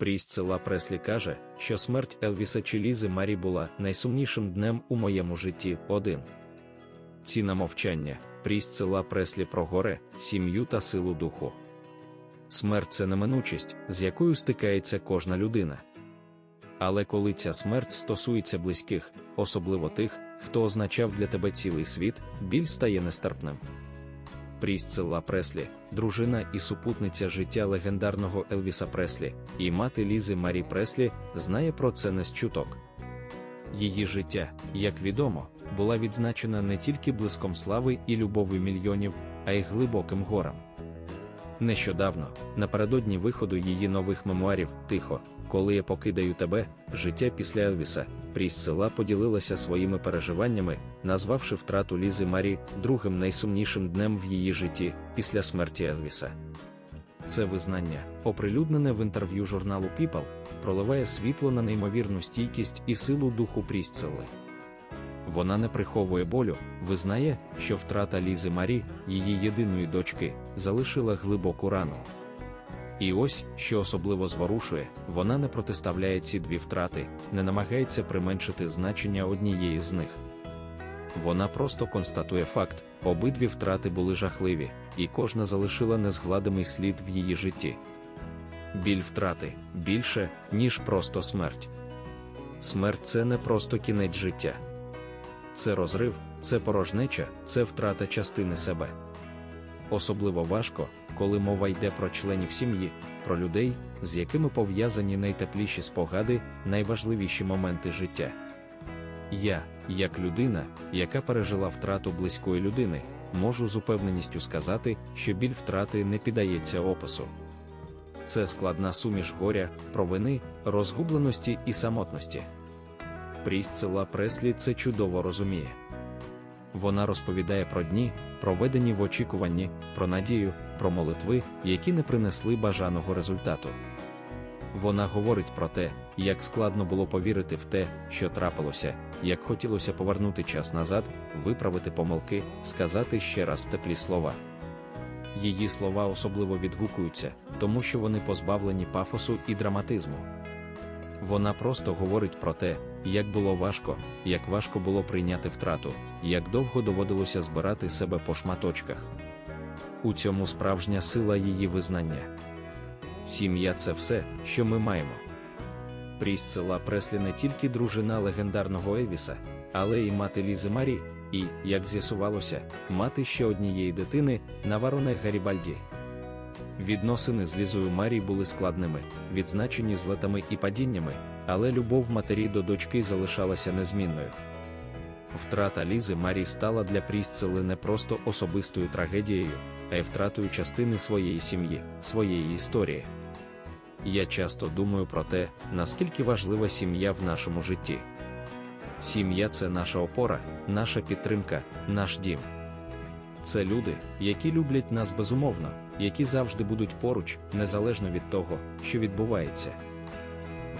Прісцила Преслі каже, що смерть Елвіса чи Лізи Марі була найсумнішим днем у моєму житті. Один. Ціна мовчання, Прісцила Преслі про горе, сім'ю та силу духу. Смерть це неминучість, з якою стикається кожна людина. Але коли ця смерть стосується близьких, особливо тих, хто означав для тебе цілий світ, біль стає нестерпним. Прісцилла Преслі, дружина і супутниця життя легендарного Елвіса Преслі, і мати Лізи Марі Преслі, знає про це не з чуток. Її життя, як відомо, була відзначена не тільки блиском слави і любові мільйонів, а й глибоким горем. Нещодавно, напередодні виходу її нових мемуарів Тихо, коли я покидаю тебе, життя після Елвіса, Пріссела поділилася своїми переживаннями, назвавши втрату Лізи Марі другим найсумнішим днем в її житті після смерті Елвіса. Це визнання, оприлюднене в інтерв'ю журналу People, проливає світло на неймовірну стійкість і силу духу Прісцели. Вона не приховує болю, визнає, що втрата Лізи Марі, її єдиної дочки, залишила глибоку рану. І ось, що особливо зворушує, вона не протиставляє ці дві втрати, не намагається применшити значення однієї з них. Вона просто констатує факт: обидві втрати були жахливі, і кожна залишила незгладимий слід в її житті. Біль втрати більше, ніж просто смерть. Смерть це не просто кінець життя. Це розрив, це порожнеча, це втрата частини себе. Особливо важко, коли мова йде про членів сім'ї, про людей, з якими пов'язані найтепліші спогади, найважливіші моменти життя. Я, як людина, яка пережила втрату близької людини, можу з упевненістю сказати, що біль втрати не піддається опису. Це складна суміш горя, провини, розгубленості і самотності. Прісцела Преслі це чудово розуміє. Вона розповідає про дні, проведені в очікуванні, про надію, про молитви, які не принесли бажаного результату. Вона говорить про те, як складно було повірити в те, що трапилося, як хотілося повернути час назад, виправити помилки, сказати ще раз теплі слова. Її слова особливо відгукуються, тому що вони позбавлені пафосу і драматизму. Вона просто говорить про те, як було важко, як важко було прийняти втрату, як довго доводилося збирати себе по шматочках. У цьому справжня сила її визнання. Сім'я це все, що ми маємо. Прісцела Преслі не тільки дружина легендарного Евіса, але й мати Лізи Марі, і, як з'ясувалося, мати ще однієї дитини Навароне Гарібальді. Відносини з Лізою Марі були складними, відзначені злетами і падіннями, але любов матері до дочки залишалася незмінною. Втрата Лізи Марі стала для Прісцели не просто особистою трагедією, а й втратою частини своєї сім'ї, своєї історії. Я часто думаю про те, наскільки важлива сім'я в нашому житті. Сім'я це наша опора, наша підтримка, наш дім. Це люди, які люблять нас безумовно, які завжди будуть поруч, незалежно від того, що відбувається.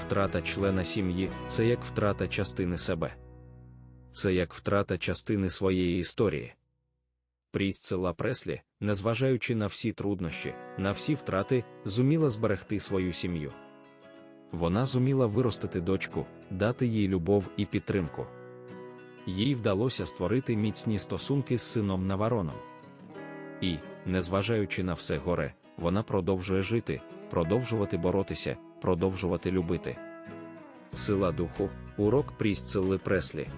Втрата члена сім'ї це як втрата частини себе. Це як втрата частини своєї історії. Прісцела Преслі, незважаючи на всі труднощі, на всі втрати, зуміла зберегти свою сім'ю. Вона зуміла виростити дочку, дати їй любов і підтримку. Їй вдалося створити міцні стосунки з сином Навароном. І, незважаючи на все горе, вона продовжує жити, продовжувати боротися, продовжувати любити. Сила духу, урок Прісцели Преслі.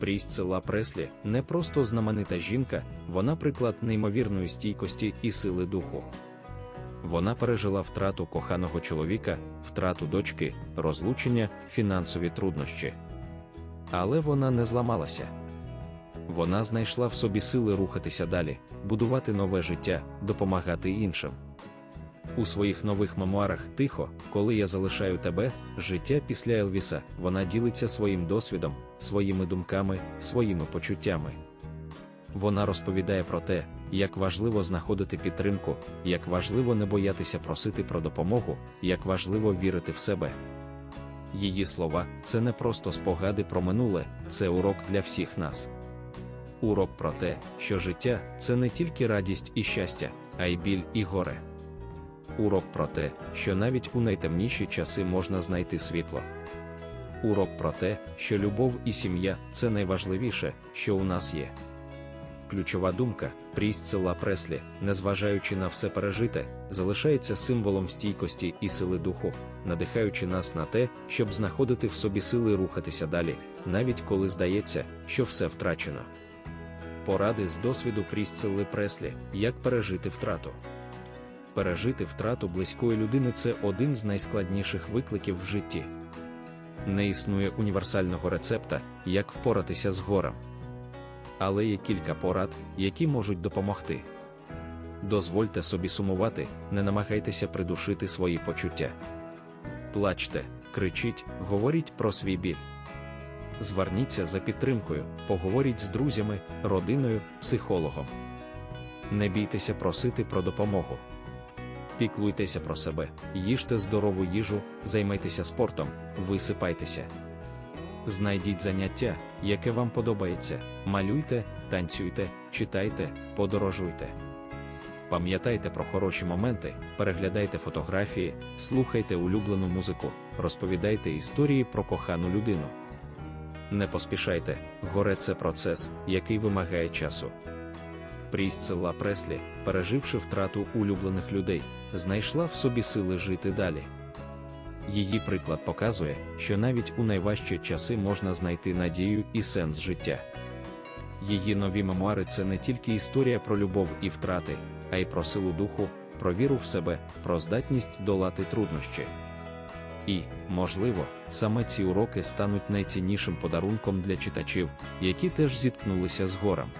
Прісцела Преслі не просто знаменита жінка, вона приклад неймовірної стійкості і сили духу. Вона пережила втрату коханого чоловіка, втрату дочки, розлучення, фінансові труднощі. Але вона не зламалася. Вона знайшла в собі сили рухатися далі, будувати нове життя, допомагати іншим. У своїх нових мемуарах тихо, коли я залишаю тебе, життя після Елвіса, вона ділиться своїм досвідом, своїми думками, своїми почуттями. Вона розповідає про те, як важливо знаходити підтримку, як важливо не боятися просити про допомогу, як важливо вірити в себе. Її слова це не просто спогади про минуле, це урок для всіх нас. Урок про те, що життя це не тільки радість і щастя, а й біль і горе. урок про те, що навіть у найтемніші часи можна знайти світло. Урок про те, що любов і сім'я це найважливіше, що у нас є. Ключова думка Прісцила Преслі, незважаючи на все пережите, залишається символом стійкості і сили духу, надихаючи нас на те, щоб знаходити в собі сили рухатися далі, навіть коли здається, що все втрачено. Поради з досвіду Прісцили Преслі, як пережити втрату. Пережити втрату близької людини це один з найскладніших викликів в житті. Не існує універсального рецепта, як впоратися з горем. Але є кілька порад, які можуть допомогти. Дозвольте собі сумувати, не намагайтеся придушити свої почуття. Плачте, кричіть, говоріть про свій біль. Зверніться за підтримкою, поговоріть з друзями, родиною, психологом. Не бійтеся просити про допомогу. Піклуйтеся про себе, їжте здорову їжу, займайтеся спортом, висипайтеся. Знайдіть заняття, яке вам подобається, малюйте, танцюйте, читайте, подорожуйте. Пам'ятайте про хороші моменти, переглядайте фотографії, слухайте улюблену музику, розповідайте історії про кохану людину. Не поспішайте, горе це процес, який вимагає часу. Прісцила Преслі, переживши втрату улюблених людей, знайшла в собі сили жити далі. Її приклад показує, що навіть у найважчі часи можна знайти надію і сенс життя. Її нові мемуари це не тільки історія про любов і втрати, а й про силу духу, про віру в себе, про здатність долати труднощі. І, можливо, саме ці уроки стануть найціннішим подарунком для читачів, які теж зіткнулися з горем.